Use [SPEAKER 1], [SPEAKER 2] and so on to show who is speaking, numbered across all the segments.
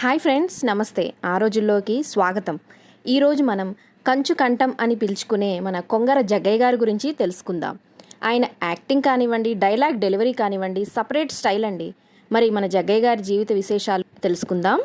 [SPEAKER 1] Hi friends నమస్తే. ఆ రోజుల్లోకి స్వాగతం. ఈరోజు మనం కంచు కంఠం అని పిలుచుకునే మన కొంగర జగ్గయ్య గారి గురించి తెలుసుకుందాం. ఆయన యాక్టింగ్ కానివ్వండి డైలాగ్ డెలివరీ కానివ్వండి సపరేట్ స్టైల్ అండి. మరి మన జగ్గయ్య గారి జీవిత విశేషాలు తెలుసుకుందాం.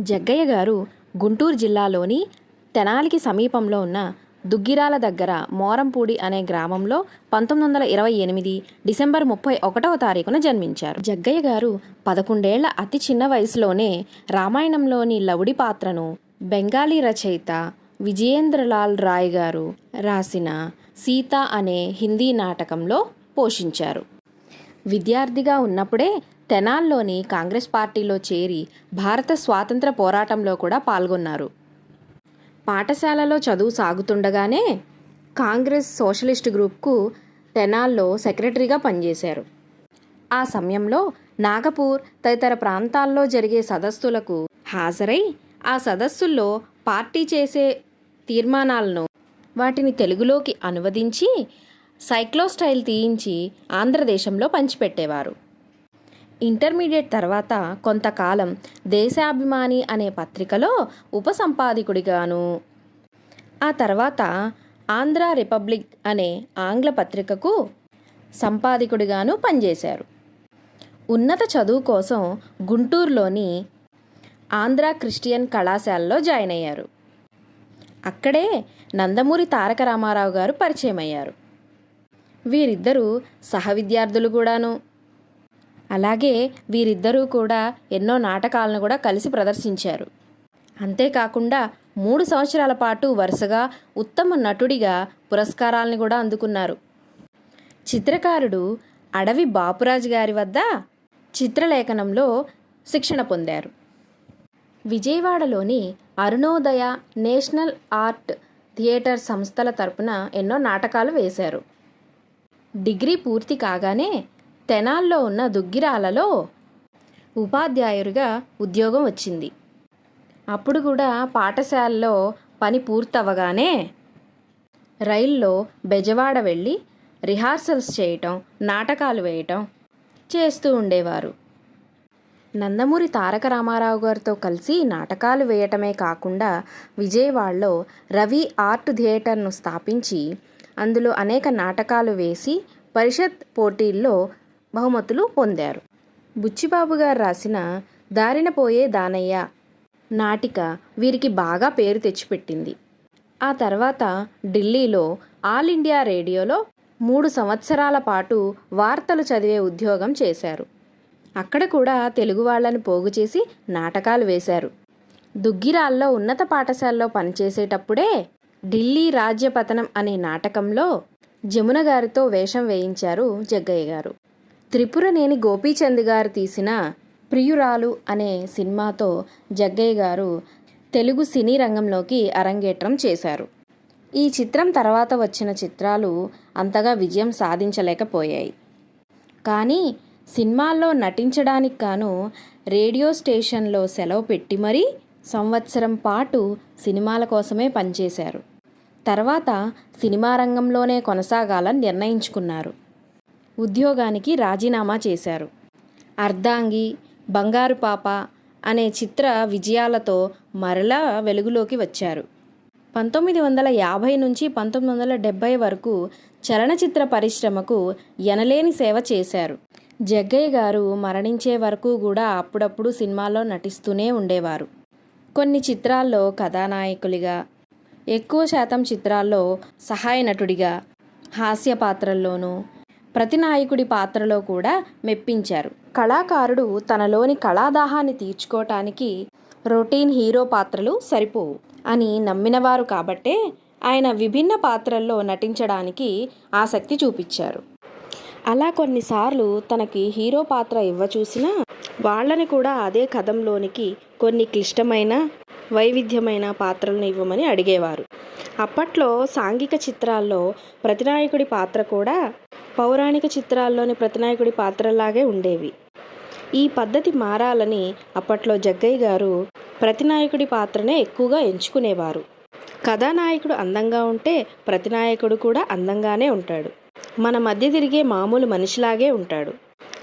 [SPEAKER 1] జగ్గయ్య గారు గుంటూరు జిల్లాలోని తెనాలికి సమీపంలో ఉన్న దుగ్గిరాల దగ్గర మోరంపూడి అనే గ్రామంలో పంతొమ్మిది వందల ఇరవై ఎనిమిది డిసెంబర్ ముప్పై ఒకటవ తారీఖున జన్మించారు. జగ్గయ్య గారు పదకొండేళ్ళ అతి చిన్న వయసులోనే రామాయణంలోని లవుడి పాత్రను బెంగాలీ రచయిత విజయేంద్రలాల్ రాయ్ గారు రాసిన సీత అనే హిందీ నాటకంలో పోషించారు. విద్యార్థిగా ఉన్నప్పుడే తెనాల్లోని కాంగ్రెస్ పార్టీలో చేరి భారత స్వాతంత్ర పోరాటంలో కూడా పాల్గొన్నారు. పాఠశాలలో చదువు సాగుతుండగానే కాంగ్రెస్ సోషలిస్ట్ గ్రూప్కు తెనాల్లో సెక్రటరీగా పనిచేశారు. ఆ సమయంలో నాగపూర్ తదితర ప్రాంతాల్లో జరిగే సదస్సులకు హాజరై ఆ సదస్సుల్లో పార్టీ చేసే తీర్మానాలను వాటిని తెలుగులోకి అనువదించి సైక్లోస్టైల్ తీయించి ఆంధ్రదేశంలో పంచిపెట్టేవారు. ఇంటర్మీడియట్ తర్వాత కొంతకాలం దేశాభిమాని అనే పత్రికలో ఉపసంపాదకుడిగాను. ఆ తర్వాత ఆంధ్ర రిపబ్లిక్ అనే ఆంగ్ల పత్రికకు సంపాదకుడిగాను పనిచేశారు. ఉన్నత చదువు కోసం గుంటూరులోని ఆంధ్ర క్రిస్టియన్ కళాశాలలో జాయిన్ అయ్యారు. అక్కడే నందమూరి తారక రామారావు గారు పరిచయం అయ్యారు వీరిద్దరూ సహ విద్యార్థులు కూడాను. అలాగే వీరిద్దరూ కూడా ఎన్నో నాటకాలను కూడా కలిసి ప్రదర్శించారు. అంతేకాకుండా మూడు సంవత్సరాల పాటు వరుసగా ఉత్తమ నటుడిగా పురస్కారాలను కూడా అందుకున్నారు. చిత్రకారుడు అడవి బాపురాజు గారి వద్ద చిత్రలేఖనంలో శిక్షణ పొందారు. విజయవాడలోని అరుణోదయ నేషనల్ ఆర్ట్ థియేటర్ సంస్థల తరపున ఎన్నో నాటకాలు వేశారు. డిగ్రీ పూర్తి కాగానే తెనాల్లో ఉన్న దుగ్గిరాలలో ఉపాధ్యాయుడిగా ఉద్యోగం వచ్చింది. అప్పుడు కూడా పాఠశాలలో పని పూర్తవగానే రైల్లో బెజవాడ వెళ్ళి రిహార్సల్స్ చేయటం నాటకాలు వేయటం చేస్తూ ఉండేవారు. నందమూరి తారక రామారావు గారితో కలిసి నాటకాలు వేయటమే కాకుండా విజయవాడలో రవి ఆర్ట్ థియేటర్ను స్థాపించి అందులో అనేక నాటకాలు వేసి పరిషత్ పోటీల్లో బహుమతులు పొందారు. బుచ్చిబాబు గారు రాసిన దారిన పోయే దానయ్య నాటిక వీరికి బాగా పేరు తెచ్చిపెట్టింది. ఆ తర్వాత ఢిల్లీలో ఆల్ ఇండియా రేడియోలో మూడు సంవత్సరాల పాటు వార్తలు చదివే ఉద్యోగం చేశారు. అక్కడ కూడా తెలుగు వాళ్ళని పోగు చేసి నాటకాలు వేశారు. దుగ్గిరాల్లో ఉన్నత పాఠశాలలో పనిచేసేటప్పుడే ఢిల్లీ రాజ్యపతనం అనే నాటకంలో జమున గారితో వేషం వేయించారు జగ్గయ్య గారు. త్రిపురనేని గోపీచంద్ గారు తీసిన ప్రియురాలు అనే సినిమాతో జగ్గయ్య గారు తెలుగు సినీ రంగంలోకి అరంగేట్రం చేశారు. ఈ చిత్రం తర్వాత వచ్చిన చిత్రాలు అంతగా విజయం సాధించలేకపోయాయి. కానీ సినిమాల్లో నటించడానికి గాను రేడియో స్టేషన్లో సెలవు పెట్టి మరీ సంవత్సరం పాటు సినిమాల కోసమే పనిచేశారు. తర్వాత సినిమా రంగంలోనే కొనసాగాలని నిర్ణయించుకున్నారు. ఉద్యోగానికి రాజీనామా చేశారు. అర్ధాంగి బంగారు పాప అనే చిత్ర విజయాలతో మరలా వెలుగులోకి వచ్చారు. పంతొమ్మిది వందల యాభై నుంచి పంతొమ్మిది వందల డెబ్భై వరకు చలనచిత్ర పరిశ్రమకు ఎనలేని సేవ చేశారు. జగ్గయ్య గారు మరణించే వరకు కూడా అప్పుడప్పుడు సినిమాల్లో నటిస్తూనే ఉండేవారు. కొన్ని చిత్రాల్లో కథానాయకులుగా ఎక్కువ శాతం చిత్రాల్లో సహాయ నటుడిగా హాస్య పాత్రల్లోనూ ప్రతినాయకుడి పాత్రలో కూడా మెప్పించారు. కళాకారుడు తనలోని కళాదాహాన్ని తీర్చుకోవటానికి రొటీన్ హీరో పాత్రలు సరిపోవు అని నమ్మినవారు కాబట్టే ఆయన విభిన్న పాత్రల్లో నటించడానికి ఆసక్తి చూపించారు. అలా కొన్నిసార్లు తనకి హీరో పాత్ర ఇవ్వచూసినా వాళ్ళని కూడా అదే కథంలోనికి కొన్ని క్లిష్టమైన వైవిధ్యమైన పాత్రలను ఇవ్వమని అడిగేవారు. అప్పట్లో సాంఘిక చిత్రాల్లో ప్రతినాయకుడి పాత్ర కూడా పౌరాణిక చిత్రాల్లోని ప్రతినాయకుడి పాత్రలాగే ఉండేవి. ఈ పద్ధతి మారాలని అప్పట్లో జగ్గయ్య గారు ప్రతినాయకుడి పాత్రనే ఎక్కువగా ఎంచుకునేవారు. కథానాయకుడు అందంగా ఉంటే ప్రతినాయకుడు కూడా అందంగానే ఉంటాడు. మన మధ్య తిరిగే మామూలు మనిషిలాగే ఉంటాడు.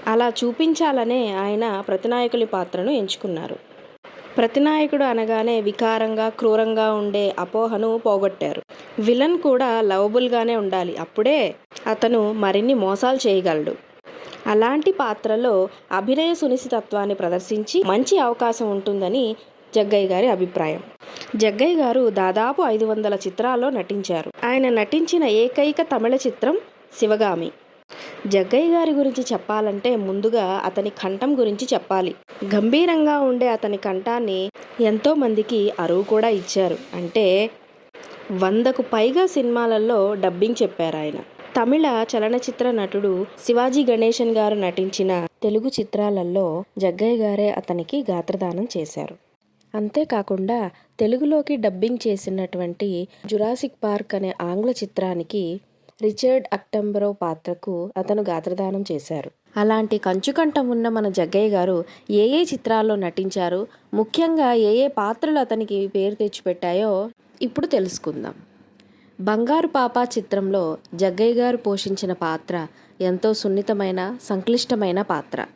[SPEAKER 1] అలా చూపించాలనే ఆయన ప్రతినాయకుడి పాత్రను ఎంచుకున్నారు. ప్రతినాయకుడు అనగానే వికారంగా క్రూరంగా ఉండే అపోహను పోగొట్టారు. విలన్ కూడా లవబుల్గానే ఉండాలి. అప్పుడే అతను మరిన్ని మోసాలు చేయగలడు. అలాంటి పాత్రలో అభినయ సునిశ్చితత్వాన్ని ప్రదర్శించి మంచి అవకాశం ఉంటుందని జగ్గయ్య గారి అభిప్రాయం. జగ్గయ్య గారు దాదాపు ఐదు వందల చిత్రాల్లో నటించారు. ఆయన నటించిన ఏకైక తమిళ చిత్రం శివగామి. జగ్గయ్య గారి గురించి చెప్పాలంటే ముందుగా అతని కంఠం గురించి చెప్పాలి. గంభీరంగా ఉండే అతని కంఠాన్ని ఎంతోమందికి అరువు కూడా ఇచ్చారు. అంటే వందకు పైగా సినిమాలలో డబ్బింగ్ చెప్పారు ఆయన. తమిళ చలనచిత్ర నటుడు శివాజీ గణేశన్ గారు నటించిన తెలుగు చిత్రాలలో జగ్గయ్య గారే అతనికి గాత్రదానం చేశారు. అంతేకాకుండా తెలుగులోకి డబ్బింగ్ చేసినటువంటి జురాసిక్ పార్క్ అనే ఆంగ్ల చిత్రానికి రిచర్డ్ అక్టంబరో పాత్రకు అతను గాత్రదానం చేశారు. అలాంటి కంచుకంఠం ఉన్న మన జగ్గయ్య గారు ఏ ఏ చిత్రాల్లో నటించారు ముఖ్యంగా ఏ ఏ పాత్రలు అతనికి పేరు తెచ్చిపెట్టాయో ఇప్పుడు తెలుసుకుందాం. బంగారు పాప చిత్రంలో జగ్గయ్య గారు పోషించిన పాత్ర ఎంతో సున్నితమైన సంక్లిష్టమైన పాత్ర.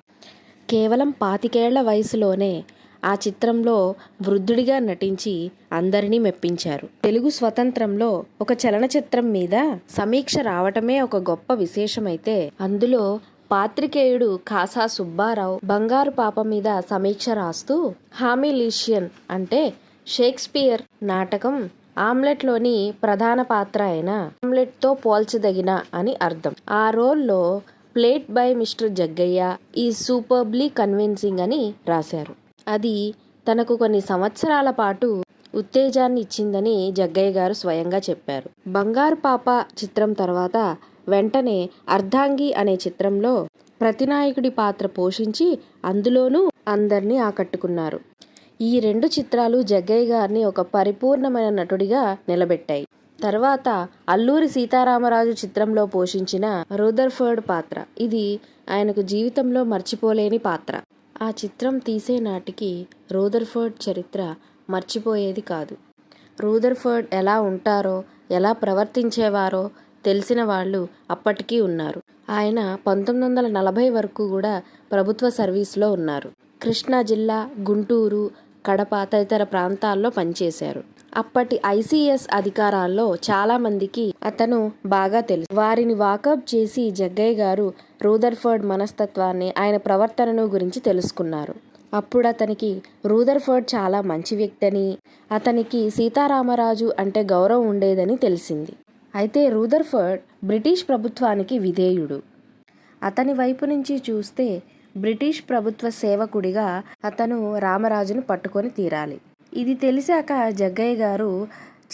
[SPEAKER 1] కేవలం పాతికేళ్ళ వయసులోనే ఆ చిత్రంలో వృద్ధుడిగా నటించి అందరినీ మెప్పించారు. తెలుగు స్వతంత్రంలో ఒక చలనచిత్రం మీద సమీక్ష రావటమే ఒక గొప్ప విశేషమైతే అందులో పాత్రికేయుడు కాసా సుబ్బారావు బంగారు పాప మీద సమీక్ష రాస్తూ హామిలీషియన్ అంటే షేక్స్పియర్ నాటకం ఆమ్లెట్లోని ప్రధాన పాత్ర అయిన ఆమ్లెట్తో పోల్చదగిన అని అర్థం. ఆ రోల్లో ప్లేట్ బై మిస్టర్ జగ్గయ్య ఈ సూపర్బ్లీ కన్విన్సింగ్ అని రాశారు. అది తనకు కొన్ని సంవత్సరాల పాటు ఉత్తేజాన్ని ఇచ్చిందని జగ్గయ్య గారు స్వయంగా చెప్పారు. బంగారు పాప చిత్రం తర్వాత వెంటనే అర్ధాంగి అనే చిత్రంలో ప్రతినాయకుడి పాత్ర పోషించి అందులోనూ అందరినీ ఆకట్టుకున్నారు. ఈ రెండు చిత్రాలు జగ్గయ్య గారిని ఒక పరిపూర్ణమైన నటుడిగా నిలబెట్టాయి. తర్వాత అల్లూరి సీతారామరాజు చిత్రంలో పోషించిన రూదర్ఫర్డ్ పాత్ర. ఇది ఆయనకు జీవితంలో మర్చిపోలేని పాత్ర. ఆ చిత్రం తీసే నాటికి రూదర్ఫర్డ్ చరిత్ర మర్చిపోయేది కాదు. రూదర్ఫర్డ్ ఎలా ఉంటారో ఎలా ప్రవర్తించేవారో తెలిసిన వాళ్ళు అప్పటికీ ఉన్నారు. ఆయన పంతొమ్మిది వందల నలభై వరకు కూడా ప్రభుత్వ సర్వీస్లో ఉన్నారు. కృష్ణా జిల్లా గుంటూరు కడప తదితర ప్రాంతాల్లో పనిచేశారు. అప్పటి ఐసీఎస్ అధికారాల్లో చాలా మందికి అతను బాగా తెలుసు. వారిని వాకప్ చేసి జగ్గయ్య గారు రూదర్ఫర్డ్ మనస్తత్వాన్ని ఆయన ప్రవర్తనను గురించి తెలుసుకున్నారు. అప్పుడు అతనికి రూదర్ఫర్డ్ చాలా మంచి వ్యక్తి అని అతనికి సీతారామరాజు అంటే గౌరవం ఉండేదని తెలిసింది. అయితే రూదర్ఫర్డ్ బ్రిటిష్ ప్రభుత్వానికి విధేయుడు. అతని వైపు నుంచి చూస్తే బ్రిటిష్ ప్రభుత్వ సేవకుడిగా అతను రామరాజును పట్టుకొని తీరాలి. ఇది తెలిసాక జగ్గయ్య గారు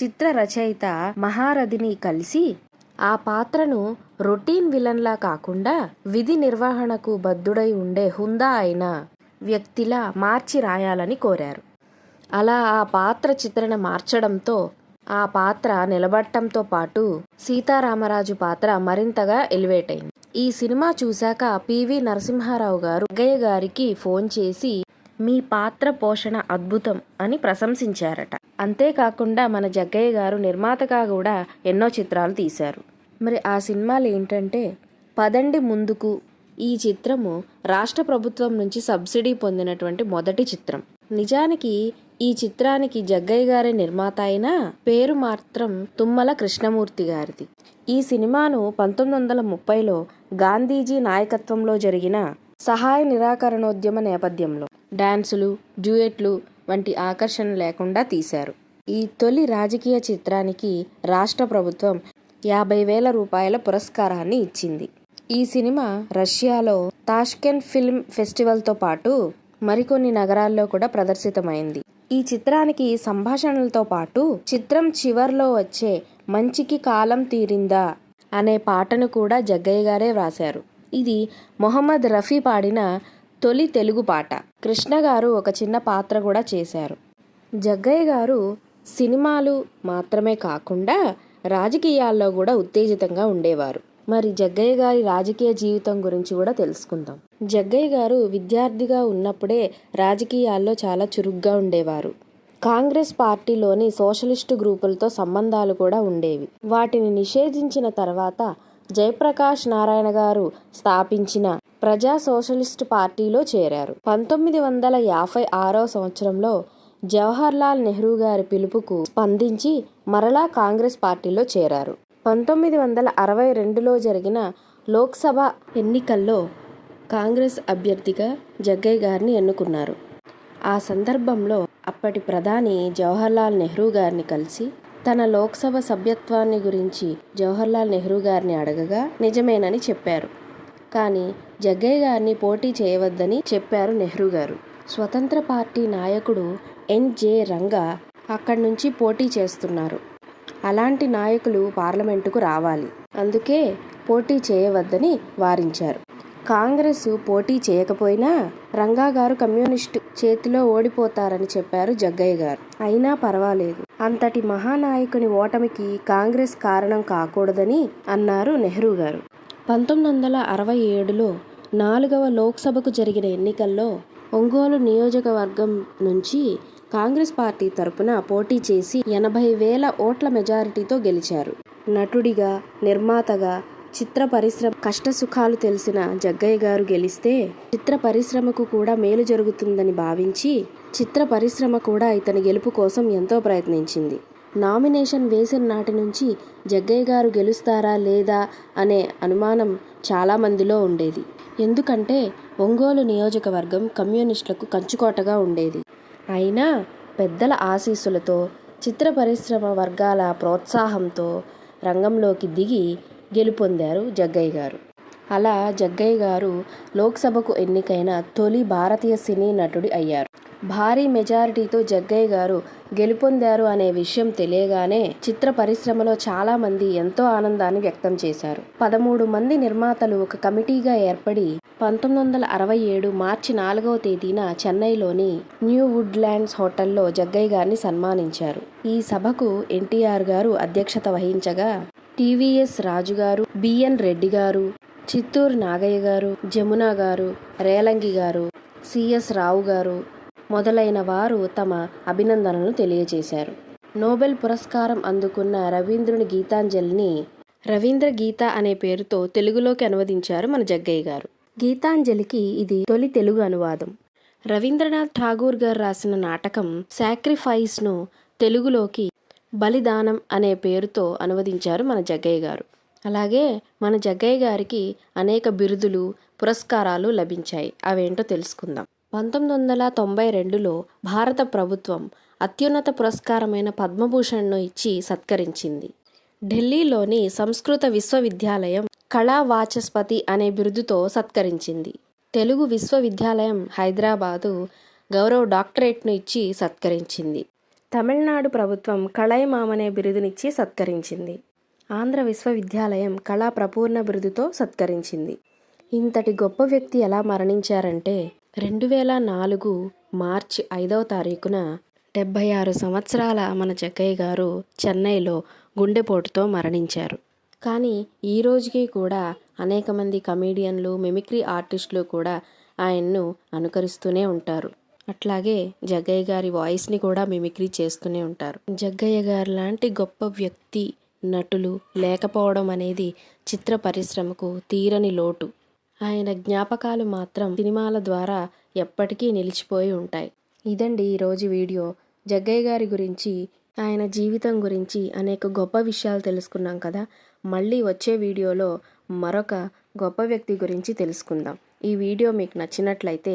[SPEAKER 1] చిత్ర రచయిత మహారథిని కలిసి ఆ పాత్రను రొటీన్ విలన్లా కాకుండా విధి నిర్వహణకు బద్ధుడై ఉండే హుందా అయిన వ్యక్తిలా మార్చి రాయాలని కోరారు. అలా ఆ పాత్ర చిత్రణ మార్చడంతో ఆ పాత్ర నిలబడటంతో పాటు సీతారామరాజు పాత్ర మరింతగా ఎలివేట్ అయింది. ఈ సినిమా చూశాక పివి నరసింహారావు గారు అగ్గయ్య గారికి ఫోన్ చేసి మీ పాత్ర పోషణ అద్భుతం అని ప్రశంసించారట. అంతేకాకుండా మన జగ్గయ్య గారు నిర్మాతగా కూడా ఎన్నో చిత్రాలు తీశారు. మరి ఆ సినిమాలు ఏంటంటే పదండి ముందుకు ఈ చిత్రము రాష్ట్ర ప్రభుత్వం నుంచి సబ్సిడీ పొందినటువంటి మొదటి చిత్రం. నిజానికి ఈ చిత్రానికి జగ్గయ్య గారి నిర్మాత అయినా పేరు మాత్రం తుమ్మల కృష్ణమూర్తి గారిది. ఈ సినిమాను పంతొమ్మిది వందల ముప్పైలో గాంధీజీ నాయకత్వంలో జరిగిన సహాయ నిరాకరణోద్యమ నేపథ్యంలో డాన్సులు డ్యూయెట్లు వంటి ఆకర్షణ లేకుండా తీశారు. ఈ తొలి రాజకీయ చిత్రానికి రాష్ట్ర ప్రభుత్వం యాభై వేల రూపాయల పురస్కారాన్ని ఇచ్చింది. ఈ సినిమా రష్యాలో తాష్కెన్ ఫిల్మ్ ఫెస్టివల్తో పాటు మరికొన్ని నగరాల్లో కూడా ప్రదర్శితమైంది. ఈ చిత్రానికి సంభాషణలతో పాటు చిత్రం చివర్లో వచ్చే మంచికి కాలం తీరిందా అనే పాటను కూడా జగ్గయ్య గారే వ్రాశారు ఇది మొహమ్మద్ రఫీ పాడిన తొలి తెలుగు పాట. కృష్ణ గారు ఒక చిన్న పాత్ర కూడా చేశారు. జగ్గయ్య గారు సినిమాలు మాత్రమే కాకుండా రాజకీయాల్లో కూడా ఉత్తేజితంగా ఉండేవారు. మరి జగ్గయ్య గారి రాజకీయ జీవితం గురించి కూడా తెలుసుకుందాం. జగ్గయ్య గారు విద్యార్థిగా ఉన్నప్పుడే రాజకీయాల్లో చాలా చురుగ్గా ఉండేవారు. కాంగ్రెస్ పార్టీలోని సోషలిస్టు గ్రూపులతో సంబంధాలు కూడా ఉండేవి. వాటిని నిషేధించిన తర్వాత జయప్రకాష్ నారాయణ గారు స్థాపించిన ప్రజా సోషలిస్టు పార్టీలో చేరారు. పంతొమ్మిది వందల యాభై ఆరో సంవత్సరంలో జవహర్లాల్ నెహ్రూ గారి పిలుపుకు స్పందించి మరలా కాంగ్రెస్ పార్టీలో చేరారు. పంతొమ్మిది వందల అరవై రెండులో జరిగిన లోక్సభ ఎన్నికల్లో కాంగ్రెస్ అభ్యర్థిగా జగ్గయ్య గారిని ఎన్నుకున్నారు. ఆ సందర్భంలో అప్పటి ప్రధాని జవహర్లాల్ నెహ్రూ గారిని కలిసి తన లోక్సభ సభ్యత్వాన్ని గురించి జవహర్లాల్ నెహ్రూ గారిని అడగగా నిజమేనని చెప్పారు. కానీ జగ్గయ్య గారిని పోటీ చేయవద్దని చెప్పారు నెహ్రూ గారు. స్వతంత్ర పార్టీ నాయకుడు ఎన్జే రంగా అక్కడి నుంచి పోటీ చేస్తున్నారు. అలాంటి నాయకులు పార్లమెంటుకు రావాలి. అందుకే పోటీ చేయవద్దని వారించారు. కాంగ్రెస్ పోటీ చేయకపోయినా రంగా గారు కమ్యూనిస్టు చేతిలో ఓడిపోతారని చెప్పారు జగ్గయ్య గారు. అయినా పర్వాలేదు. అంతటి మహానాయకుని ఓటమికి కాంగ్రెస్ కారణం కాకూడదని అన్నారు నెహ్రూ గారు. పంతొమ్మిది వందల అరవై ఏడులో నాలుగవ లోక్సభకు జరిగిన ఎన్నికల్లో ఒంగోలు నియోజకవర్గం నుంచి కాంగ్రెస్ పార్టీ తరపున పోటీ చేసి ఎనభై వేల ఓట్ల మెజారిటీతో గెలిచారు. నటుడిగా నిర్మాతగా చిత్ర పరిశ్రమ కష్ట సుఖాలు తెలిసిన జగ్గయ్య గారు గెలిస్తే చిత్ర పరిశ్రమకు కూడా మేలు జరుగుతుందని భావించి చిత్ర పరిశ్రమ కూడా ఇతని గెలుపు కోసం ఎంతో ప్రయత్నించింది. నామినేషన్ వేసిన నాటి నుంచి జగ్గయ్య గారు గెలుస్తారా లేదా అనే అనుమానం చాలామందిలో ఉండేది. ఎందుకంటే ఒంగోలు నియోజకవర్గం కమ్యూనిస్టులకు కంచుకోటగా ఉండేది. అయినా పెద్దల ఆశీస్సులతో చిత్ర పరిశ్రమ వర్గాల ప్రోత్సాహంతో రంగంలోకి దిగి గెలుపొందారు జగ్గయ్య గారు. అలా జగ్గయ్య గారు లోక్సభకు ఎన్నికైన తొలి భారతీయ సినీ నటుడి అయ్యారు. భారీ మెజారిటీతో జగ్గయ్య గారు గెలుపొందారు అనే విషయం తెలియగానే చిత్ర పరిశ్రమలో చాలా మంది ఎంతో ఆనందాన్ని వ్యక్తం చేశారు. పదమూడు మంది నిర్మాతలు ఒక కమిటీగా ఏర్పడి పంతొమ్మిది వందల అరవై ఏడు మార్చి నాలుగవ తేదీన చెన్నైలోని న్యూ వుడ్లాండ్స్ హోటల్లో జగ్గయ్య గారిని సన్మానించారు. ఈ సభకు ఎన్టీఆర్ గారు అధ్యక్షత వహించగా టీవీఎస్ రాజు గారు బిఎన్ రెడ్డి గారు చిత్తూరు నాగయ్య గారు జమున గారు రేలంగి గారు సిఎస్ రావు గారు మొదలైన వారు తమ అభినందనలు తెలియజేశారు. నోబెల్ పురస్కారం అందుకున్న రవీంద్రుని గీతాంజలిని రవీంద్ర గీత అనే పేరుతో తెలుగులోకి అనువదించారు మన జగ్గయ్య గారు. గీతాంజలికి ఇది తొలి తెలుగు అనువాదం. రవీంద్రనాథ్ ఠాగూర్ గారు రాసిన నాటకం సాక్రిఫైస్ను తెలుగులోకి బలిదానం అనే పేరుతో అనువదించారు మన జగ్గయ్య గారు. అలాగే మన జగ్గయ్య గారికి అనేక బిరుదులు పురస్కారాలు లభించాయి. అవేంటో తెలుసుకుందాం. పంతొమ్మిది వందల తొంభై రెండులో భారత ప్రభుత్వం అత్యున్నత పురస్కారమైన పద్మభూషణ్ను ఇచ్చి సత్కరించింది. ఢిల్లీలోని సంస్కృత విశ్వవిద్యాలయం కళా వాచస్పతి అనే బిరుదుతో సత్కరించింది. తెలుగు విశ్వవిద్యాలయం హైదరాబాదు గౌరవ డాక్టరేట్ను ఇచ్చి సత్కరించింది. తమిళనాడు ప్రభుత్వం కళైమామనే బిరుదునిచ్చి సత్కరించింది. ఆంధ్ర విశ్వవిద్యాలయం కళా ప్రపూర్ణ బిరుదుతో సత్కరించింది. ఇంతటి గొప్ప వ్యక్తి ఎలా మరణించారంటే రెండు వేల నాలుగు మార్చి ఐదవ తారీఖున డెబ్భై ఆరు సంవత్సరాల మన జగ్గయ్య గారు చెన్నైలో గుండెపోటుతో మరణించారు. కానీ ఈ రోజుకి కూడా అనేక మంది కమీడియన్లు మిమిక్రీ ఆర్టిస్టులు కూడా ఆయన్ను అనుకరిస్తూనే ఉంటారు. అట్లాగే జగ్గయ్య గారి వాయిస్ని కూడా మిమిక్రీ చేస్తూనే ఉంటారు. జగ్గయ్య గారు లాంటి గొప్ప వ్యక్తి నటులు లేకపోవడం అనేది చిత్ర పరిశ్రమకు తీరని లోటు. ఆయన జ్ఞాపకాలు మాత్రం సినిమాల ద్వారా ఎప్పటికీ నిలిచిపోయి ఉంటాయి. ఇదండి ఈరోజు వీడియో. జగ్గయ్య గారి గురించి ఆయన జీవితం గురించి అనేక గొప్ప విషయాలు తెలుసుకున్నాం కదా. మళ్ళీ వచ్చే వీడియోలో మరొక గొప్ప వ్యక్తి గురించి తెలుసుకుందాం. ఈ వీడియో మీకు నచ్చినట్లయితే